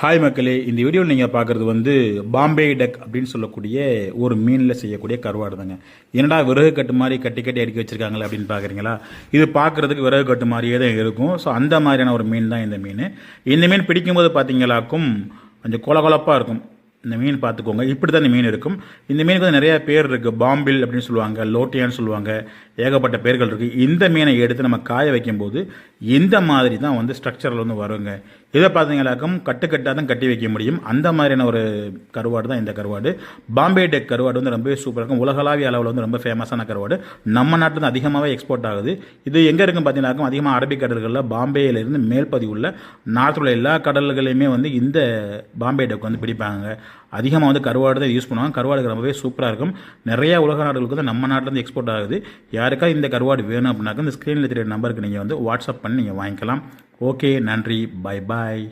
Hi மக்களே. இந்த வீடியோவில் நீங்கள் பார்க்குறது வந்து பாம்பே டக் அப்படின்னு சொல்லக்கூடிய ஒரு மீனில் செய்யக்கூடிய கருவாடு தாங்க என்னடா விறகு கட்டு மாதிரி கட்டி கட்டி அடுக்கி வச்சுருக்காங்களே அப்படின்னு பார்க்குறீங்களா? இது பார்க்குறதுக்கு விறகு கட்டு மாதிரியே தான் இருக்கும். ஸோ அந்த மாதிரியான ஒரு மீன் தான் இந்த மீன். இந்த மீன் பிடிக்கும்போது பார்த்தீங்களாக்கும் கொஞ்சம் கொலகொலப்பாக இருக்கும். இந்த மீன் பார்த்துக்கோங்க இப்படி தான் இந்த மீன் இருக்கும். இந்த மீனுக்கு வந்து நிறைய பேர் இருக்குது பாம்பில் அப்படின்னு சொல்லுவாங்க லோட்டியான்னு சொல்லுவாங்க ஏகப்பட்ட பேர்கள் இருக்குது இந்த மீனை எடுத்து நம்ம காய வைக்கும்போது இந்த மாதிரி தான் வந்து ஸ்ட்ரக்சரில் வந்து வருங்க. இதை பார்த்தீங்களாக்கும் கட்டுக்கட்டாக தான் கட்டி வைக்க முடியும். அந்த மாதிரியான ஒரு கருவாடு தான் இந்த கருவாடு. பாம்பே டெக் கருவாடு வந்து ரொம்பவே சூப்பராக இருக்கும். உலகளாவிய அளவில் வந்து ரொம்ப ஃபேமஸான கருவாடு. நம்ம நாட்டில் தான் அதிகமாகவே எக்ஸ்போர்ட் ஆகுது. இது எங்கே இருக்கும் பார்த்தீங்கன்னாக்கும் அதிகமாக அரபிக் கடல்களில் பாம்பேயிலிருந்து மேல்பதி உள்ள நார்த்தில் உள்ள எல்லா கடல்களையுமே வந்து இந்த பாம்பே டெக் வந்து பிடிப்பாங்க. அதிகமாக வந்து கருவாடு தான் யூஸ் பண்ணுவாங்க. கருவாடுக்கு ரொம்பவே சூப்பராக இருக்கும். நிறைய உலக நாடுகளுக்கு வந்து நம்ம நாட்டிலேருந்து எக்ஸ்போர்ட் ஆகுது. யாருக்கா இந்த கருவாடு வேணும் அப்படின்னாக்கா இந்த ஸ்க்ரீனில் தெரிய நம்பருக்கு நீங்கள் வந்து வாட்ஸ்அப் பண்ணி நீங்கள் வாங்கிக்கலாம். ஓகே நன்றி பை பாய்